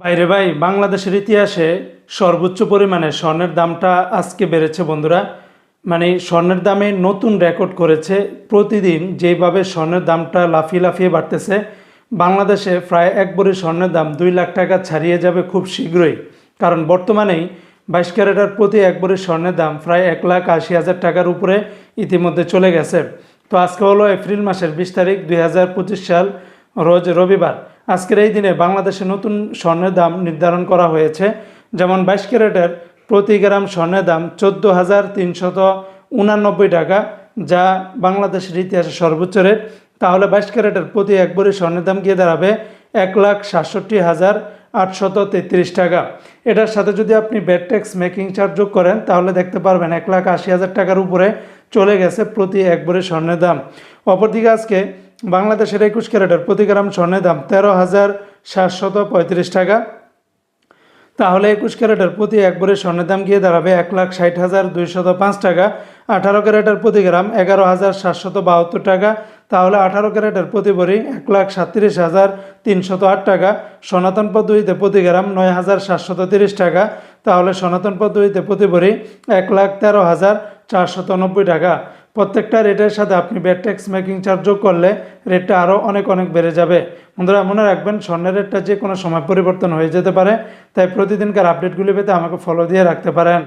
বাইরে ভাই, বাংলাদেশের ইতিহাসে সর্বোচ্চ পরিমাণে স্বর্ণের দামটা আজকে বেড়েছে বন্ধুরা। মানে স্বর্ণের দামে নতুন রেকর্ড করেছে প্রতিদিন যেভাবে স্বর্ণের দামটা লাফিয়ে লাফিয়ে বাড়তেছে। বাংলাদেশে প্রায় এক ভরি স্বর্ণের দাম দুই লাখ টাকা ছাড়িয়ে যাবে খুব শীঘ্রই। কারণ বর্তমানেই বাইশ ক্যারেটার প্রতি এক ভরি স্বর্ণের দাম প্রায় এক লাখ আশি হাজার টাকার উপরে ইতিমধ্যে চলে গেছে। তো আজকে হলো এপ্রিল মাসের বিশ তারিখ দুই হাজার পঁচিশ সাল, রোজ রবিবার। আজকের এই দিনে বাংলাদেশে নতুন স্বর্ণের দাম নির্ধারণ করা হয়েছে। যেমন বাইশ ক্যারেটের প্রতি গ্রাম স্বর্ণের দাম চোদ্দ হাজার তিনশত উনানব্বই টাকা, যা বাংলাদেশের ইতিহাসে সর্বোচ্চ রেট। তাহলে বাইশ ক্যারেটের প্রতি এক ভরি স্বর্ণের দাম গিয়ে দাঁড়াবে এক লাখ সাতষট্টি হাজার আটশত তেত্রিশ টাকা। এটার সাথে যদি আপনি ব্যাড ট্যাক্স মেকিং চার্জ যোগ করেন, তাহলে দেখতে পারবেন এক লাখ আশি হাজার টাকার উপরে চলে গেছে প্রতি এক ভরি স্বর্ণের দাম। অপরদিকে আজকে বাংলাদেশের একুশ ক্যারেটের প্রতি গ্রাম স্বর্ণের দাম তেরো হাজার সাতশত পঁয়ত্রিশ টাকা। তাহলে একুশ ক্যারেটের প্রতি এক স্বর্ণের দাম গিয়ে দাঁড়াবে এক লাখ ষাট হাজার দুইশত পাঁচ টাকা। আঠারো ক্যারেটের প্রতি গ্রাম এগারো হাজার সাতশত বাহাত্তর টাকা। তাহলে আঠারো ক্যারেটের প্রতি ভরি এক লাখ সাতত্রিশ হাজার তিনশত আট টাকা। সনাতন পদ্ধতিতে প্রতি গ্রাম নয় হাজার সাতশত তিরিশ টাকা। তাহলে সনাতন পদ্ধতিতে প্রতি ভরি এক লাখ তেরো হাজার চারশত নব্বই টাকা। প্রত্যেকটা রেটের সাথে আপনি ব্যাট ট্যাক্স মেকিং চার্জও করলে রেটটা আরও অনেক অনেক বেড়ে যাবে। বন্ধুরা, মনে রাখবেন, স্বর্ণের রেটটা যে কোনো সময় পরিবর্তন হয়ে যেতে পারে, তাই প্রতিদিনকার আপডেটগুলি পেতে আমাকে ফলো দিয়ে রাখতে পারেন।